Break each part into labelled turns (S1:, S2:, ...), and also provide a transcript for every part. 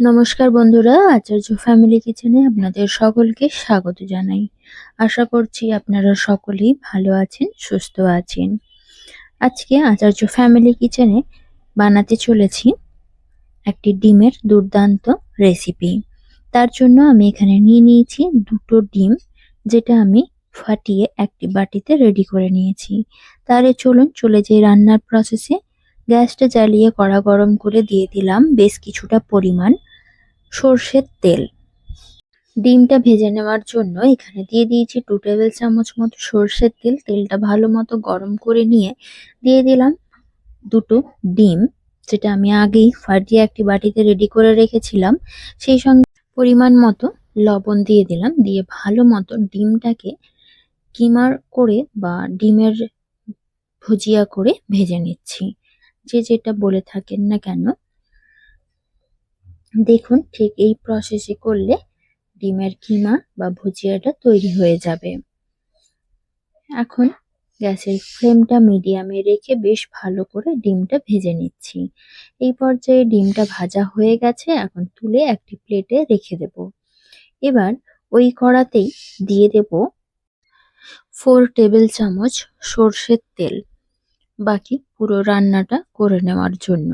S1: নমস্কার বন্ধুরা, আচার্য ফ্যামিলি কিচেনে আপনাদের সকলকে স্বাগত জানাই। আশা করছি আপনারা সকলেই ভালো আছেন, সুস্থ আছেন। আজকে আচার্য ফ্যামিলি কিচেনে বানাতে চলেছি একটি ডিমের দুর্দান্ত রেসিপি। তার জন্য আমি এখানে নিয়ে নিয়েছি দুটো ডিম, যেটা আমি ফাটিয়ে একটি বাটিতে রেডি করে নিয়েছি। তাহলে চলুন চলে যাই রান্নার প্রসেসে গ্যাসটা জ্বালিয়ে কড়া গরম করে দিয়ে দিলাম, বেশ কিছুটা পরিমাণ। সর্ষের তেল। ডিমটা ভেজে নেওয়ার জন্য এখানে দিয়ে দিয়েছি টু টেবিল চামচ মতো সর্ষের তেল। তেলটা ভালো মতো গরম করে নিয়ে দিয়ে দিলাম দুটো ডিম, যেটা আমি আগেই ফাটিয়ে একটি বাটিতে রেডি করে রেখেছিলাম। সেই সঙ্গে পরিমাণ মতো লবণ দিয়ে দিলাম। দিয়ে ভালো মতো ডিমটাকে কিমার করে বা ডিমের ভুজিয়া করে ভেজে নিচ্ছি। যে যেটা বলে থাকেন না কেন দেখুন, ঠিক এই প্রসেসে করলে ডিমের কিমা বা ভুজিয়াটা তৈরি হয়ে যাবে। এখন গ্যাসের ফ্লেমটা মিডিয়ামে রেখে বেশ ভালো করে ডিমটা ভেজে নিচ্ছি। এই পর্যায়ে ডিমটা ভাজা হয়ে গেছে, এখন তুলে একটি প্লেটে রেখে দেব। এবার ওই কড়াতেই দিয়ে দেব ফোর টেবিল চামচ সর্ষের তেল, বাকি পুরো রান্নাটা করে নেওয়ার জন্য।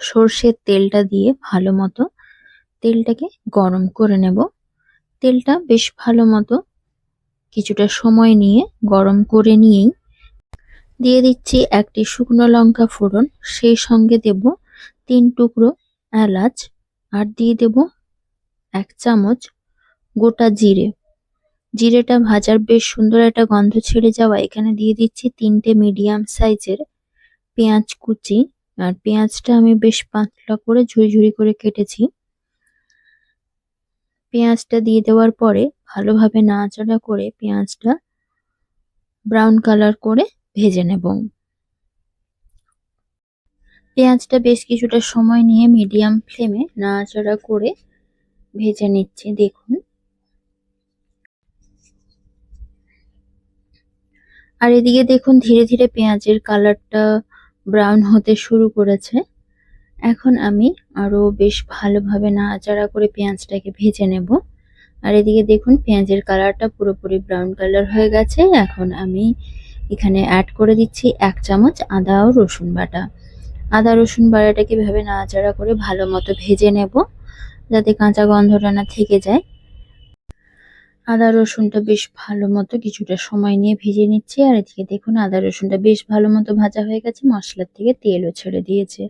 S1: সর্ষের তেলটা দিয়ে ভালো মতো তেলটাকে গরম করে নেব। তেলটা বেশ ভালো মতো কিছুটা সময় নিয়ে গরম করে নিয়েই দিয়ে দিচ্ছি একটি শুকনো লঙ্কা ফোড়ন। সেই সঙ্গে দেব তিন টুকরো এলাচ আর দিয়ে দেব এক চামচ গোটা জিরে। জিরেটা ভাজার বেশ সুন্দর একটা গন্ধ ছেড়ে যাওয়া। এখানে দিয়ে দিচ্ছি তিনটে মিডিয়াম সাইজের পেঁয়াজ কুচি। আর পেঁয়াজটা আমি বেশ পাতলা করে ঝুড়ি ঝুড়ি করে কেটেছি। পেঁয়াজটা দিয়ে দেওয়ার পরে ভালোভাবে নাড়াচাড়া করে পেঁয়াজটা ব্রাউন কালার করে ভেজে নেব। পেঁয়াজটা বেশ কিছুটা সময় নিয়ে মিডিয়াম ফ্লেমে নাড়াচাড়া করে ভেজে নিচ্ছি, দেখুন। আর এদিকে দেখুন, ধীরে ধীরে পেঁয়াজের কালারটা ব্রাউন হতে শুরু করেছে। এখন আমি আরও বেশ ভালোভাবে নাড়াচাড়া করে পেঁয়াজটাকে ভেজে নেব। আর এদিকে দেখুন, পেঁয়াজের কালারটা পুরোপুরি ব্রাউন কালার হয়ে গেছে। এখন আমি এখানে অ্যাড করে দিচ্ছি এক চামচ আদা ও রসুন বাটা। আদা রসুন বাটাটাকে এভাবে নাড়াচাড়া করে ভালো মতো ভেজে নেব, যাতে কাঁচা গন্ধটা না থেকে যায়। আদা রসুনটা বেশ ভালো মতো কিছুটা সময় নিয়ে ভেজে নিচ্ছি, আর এদিকে দেখুন আদা রসুনটা বেশ ভালো মতো ভাজা হয়ে গেছে, মশলার থেকে তেলও ছেড়ে দিয়েছে।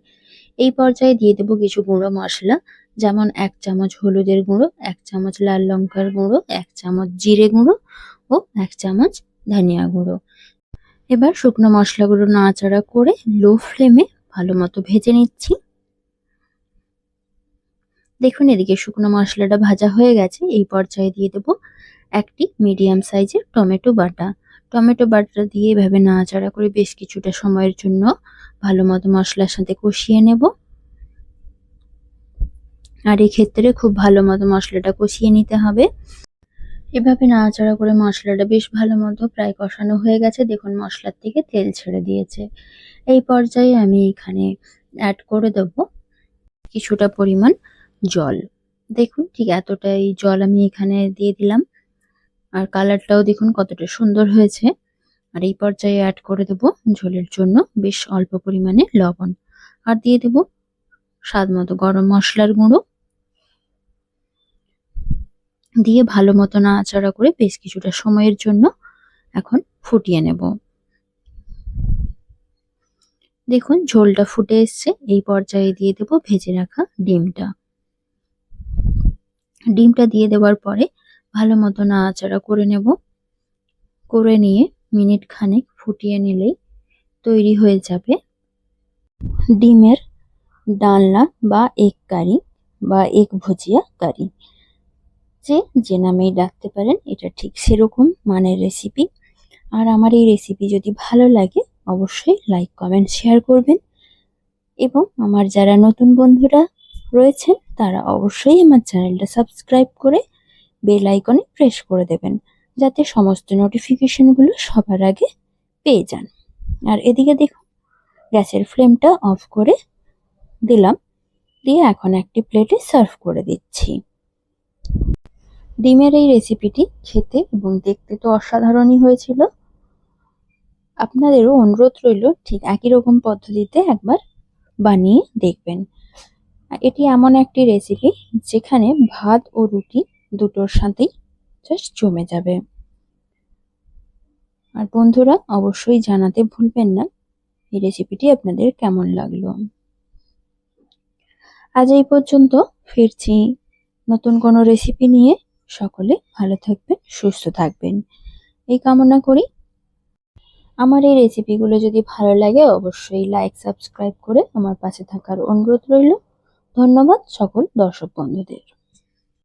S1: এই পর্যায়ে দিয়ে দেবো কিছু গুঁড়ো মশলা, যেমন এক চামচ হলুদের গুঁড়ো, এক চামচ লাল লঙ্কার গুঁড়ো, এক চামচ জিরে গুঁড়ো ও এক চামচ ধনিয়া গুঁড়ো। এবার শুকনো মশলাগুলো নাড়াচাড়া করে লো ফ্লেমে ভালো মতো ভেজে নিচ্ছি। দেখুন, এদিকে শুকনো মশলাটা ভাজা হয়ে গেছে। এই পর্যায়ে দিয়ে দেবো একটি মিডিয়াম সাইজের টমেটো বাটা। টমেটো বাটা দিয়ে এভাবে নাড়াচাড়া করে বেশ কিছুটা সময়ের জন্য ভালো মতো মশলার সাথে কষিয়ে নেব। আর এক্ষেত্রে খুব ভালো মতো মশলাটা কষিয়ে নিতে হবে। এভাবে নাড়াচাড়া করে মশলাটা বেশ ভালো মতো প্রায় কষানো হয়ে গেছে। দেখুন, মশলার থেকে তেল ছেড়ে দিয়েছে। এই পর্যায়ে আমি এখানে অ্যাড করে দেব কিছুটা পরিমাণ জল। দেখুন, ঠিক এতটাই জল আমি এখানে দিয়ে দিলাম। আর কালারটাও দেখুন কতটা সুন্দর হয়েছে। আর এই পর্যায়ে অ্যাড করে দেব ঝোলের জন্য বেশ অল্প পরিমাণে লবণ। আর দিয়ে দেব স্বাদ মতো গরম মশলার গুঁড়ো। দিয়ে ভালো মতো নাড়াচাড়া করে বেশ কিছুটা সময়ের জন্য এখন ফুটিয়ে নেব। দেখুন, ঝোলটা ফুটে এসছে। এই পর্যায়ে দিয়ে দেব ভেজে রাখা ডিমটা। ডিমটা দিয়ে দেওয়ার পরে ভালো মতো নাড়াচাড়া করে নেব। করে নিয়ে মিনিট খানেক ফুটিয়ে নিলেই তৈরি হয়ে যাবে ডিমের ডালনা বা এগ কারি বা এগ ভুজিয়া কারি। যে যে নামেই ডাকতে পারেন, এটা ঠিক সেরকম মানের রেসিপি আর আমার এই রেসিপি যদি ভালো লাগে, অবশ্যই লাইক কমেন্ট শেয়ার করবেন। এবং আমার যারা নতুন বন্ধুরা রয়েছেন, তারা অবশ্যই আমার চ্যানেলটা সাবস্ক্রাইব করে বেল আইকনে প্রেস করে দেবেন, যাতে সমস্ত নোটিফিকেশনগুলো সবার আগে পেয়ে যান। আর এদিকে দেখুন, গ্যাসের ফ্লেমটা অফ করে দিলাম, দিয়ে এখন একটি প্লেটে সার্ভ করে দিচ্ছি। ডিমের এই রেসিপিটি খেতে এবং দেখতে তো অসাধারণই হয়েছিল। আপনাদেরও অনুরোধ রইল ঠিক একই রকম পদ্ধতিতে একবার বানিয়ে দেখবেন। এটি এমন একটি রেসিপি যেখানে ভাত ও রুটি দুটোর সাথেই জাস্ট জমে যাবে। আর বন্ধুরা, অবশ্যই জানাতে ভুলবেন না এই রেসিপিটি আপনাদের কেমন লাগল। আজ এই পর্যন্ত ফিরছি নতুন কোনো রেসিপি নিয়ে। সকলে ভালো থাকবেন, সুস্থ থাকবেন। এই কামনা করি। আমার এই রেসিপিগুলো যদি ভালো লাগে, অবশ্যই লাইক সাবস্ক্রাইব করে আমার পাশে থাকার অনুরোধ রইল। ধন্যবাদ সকল দর্শক বন্ধুদের।